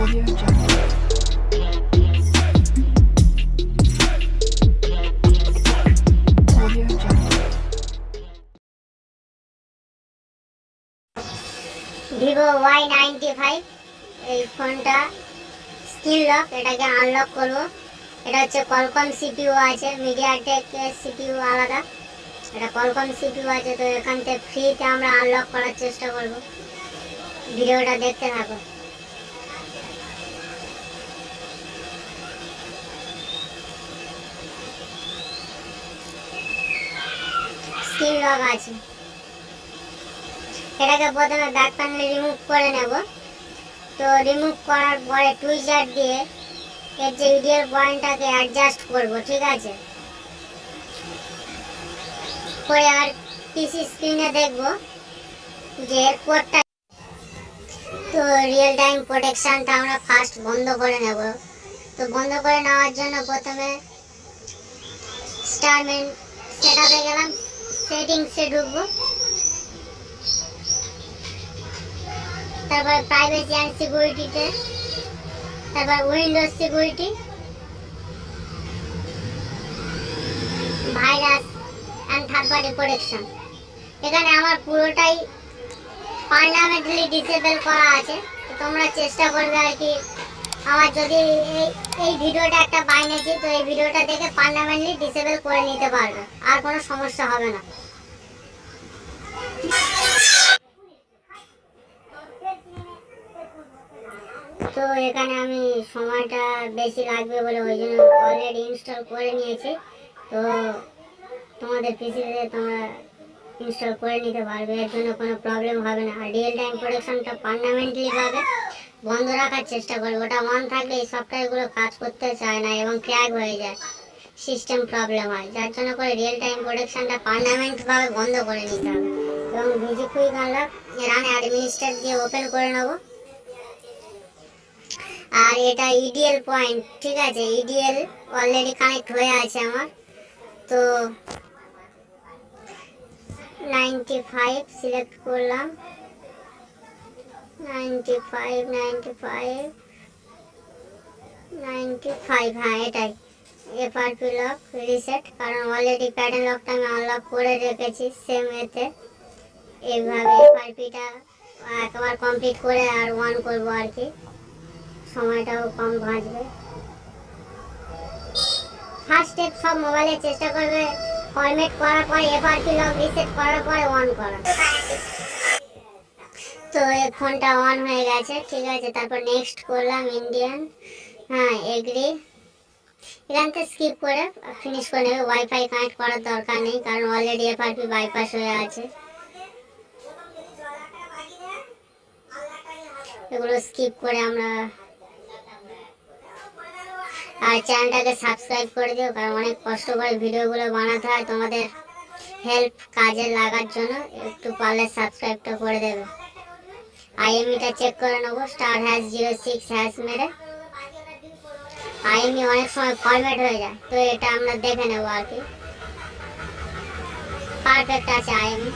Vivo Y ninety five এই ফোনটা screen lock এটাকে আনলক করব। এটা হচ্ছে কলকম সিপিইউ আছে মিডিয়া মিডিয়াটেক সিপিইউ আলাদা। এটা কলকম সিপিইউ আছে, তো এখান থেকে ফ্রিতে আমরা আনলক করার চেষ্টা করব। ভিডিওটা দেখতে থাকো। স্ক্রিন লক আছে। এটাকে প্রথমে ব্যাক প্যানেল রিমুভ করে নেব। তো রিমুভ করার পরে টুইজার দিয়ে এর যে ইডিয়াল পয়েন্টটাকে অ্যাডজাস্ট করব, ঠিক আছে? করে আর পিসি স্ক্রিনে দেখব যে কোডটা তো রিয়েল টাইম প্রোটেকশনটা আমরা ফার্স্ট বন্ধ করে নেব। তো বন্ধ করে নেওয়ার জন্য প্রথমে স্টারমেন সেট আপে গেলাম। সেটিংসে ঢুকবো। তারপর প্রাইভেসি অ্যান্ড সিকিউরিটিতে তারপর Windows security virus and third party protection এখানে আমার পুরোটাই পার্মানেন্টলি ডিসেবল করা আছে। তোমরা চেষ্টা করবে আর কি আমার যদি এই এই ভিডিওটা একটা বাইনেছি তো এই ভিডিওটা দেখে পার্মানেন্টলি ডিসেবল করে নিতে পারবে। আর কোনো সমস্যা হবে না। তো এখানে আমি সময়টা বেশি লাগবে বলে ওই জন্য অলরেডি ইনস্টল করে নিয়েছি। তো তোমাদের পিসিতে তোমরা ইনস্টল করে নিতে পারবে। এর জন্য কোনো প্রবলেম হবে না। আর রিয়েল টাইম প্রোডাকশনটা পার্মানেন্টলি পাবে বন্ধ রাখার চেষ্টা করবে ওটা অন থাকলে এই সফটওয়্যারগুলো কাজ করতে চায় না এবং ক্র্যাক হয়ে যায়। সিস্টেম প্রবলেম হয়। যার জন্য করে রিয়েল টাইম প্রোডাকশনটা পার্মানেন্টভাবে বন্ধ করে নিতে হবে। এবং ভিজি কুইক আনলক রান অ্যাডমিনিস্ট্রেট দিয়ে ওপেন করে নেব। আর এটা ইডিএল পয়েন্ট ঠিক আছে? ইডিএল অলরেডি কানেক্ট হয়ে আছে আমার। তো নাইনটি ফাইভ সিলেক্ট করলাম। Ninety five ninety five ninety five হ্যাঁ এটাই লক রিসেট কারণ অলরেডি আমি করে রেখেছি সেম এতে একবার কমপ্লিট করে আর ওয়ান করব আর কি। সময়টাও কম ফার্স্ট সব চেষ্টা করবে। ফরম্যাট করার পরে এফআরপি লক রিসেট করার পরে অন করা তো এই ফোনটা অন হয়ে গেছে, ঠিক আছে, তারপর নেক্সট করলাম ইন্ডিয়ান হ্যাঁ এগ্রি। এখান থেকে স্কিপ করে ফিনিশ করে নেবে ওয়াইফাই কানেক্ট করার দরকার নেই, কারণ অলরেডি এফআরপি বাইপাস হয়ে আছে। এগুলো স্কিপ করে আমরা আর চ্যানেলটাকে সাবস্ক্রাইব করে দিও, কারণ অনেক কষ্ট করে ভিডিওগুলো বানাতে হয়, তোমাদের হেল্প কাজে লাগার জন্য, একটু পারলে সাবস্ক্রাইবটা করে দেবে। আইএমইটা চেক করে নেব star hash zero six hash মেরে। আইএমই অনেক সময় ফরম্যাট হয়ে যায়, তো এটা আমরা দেখে নেব আর কি। পারফেক্ট আছে আইএমই।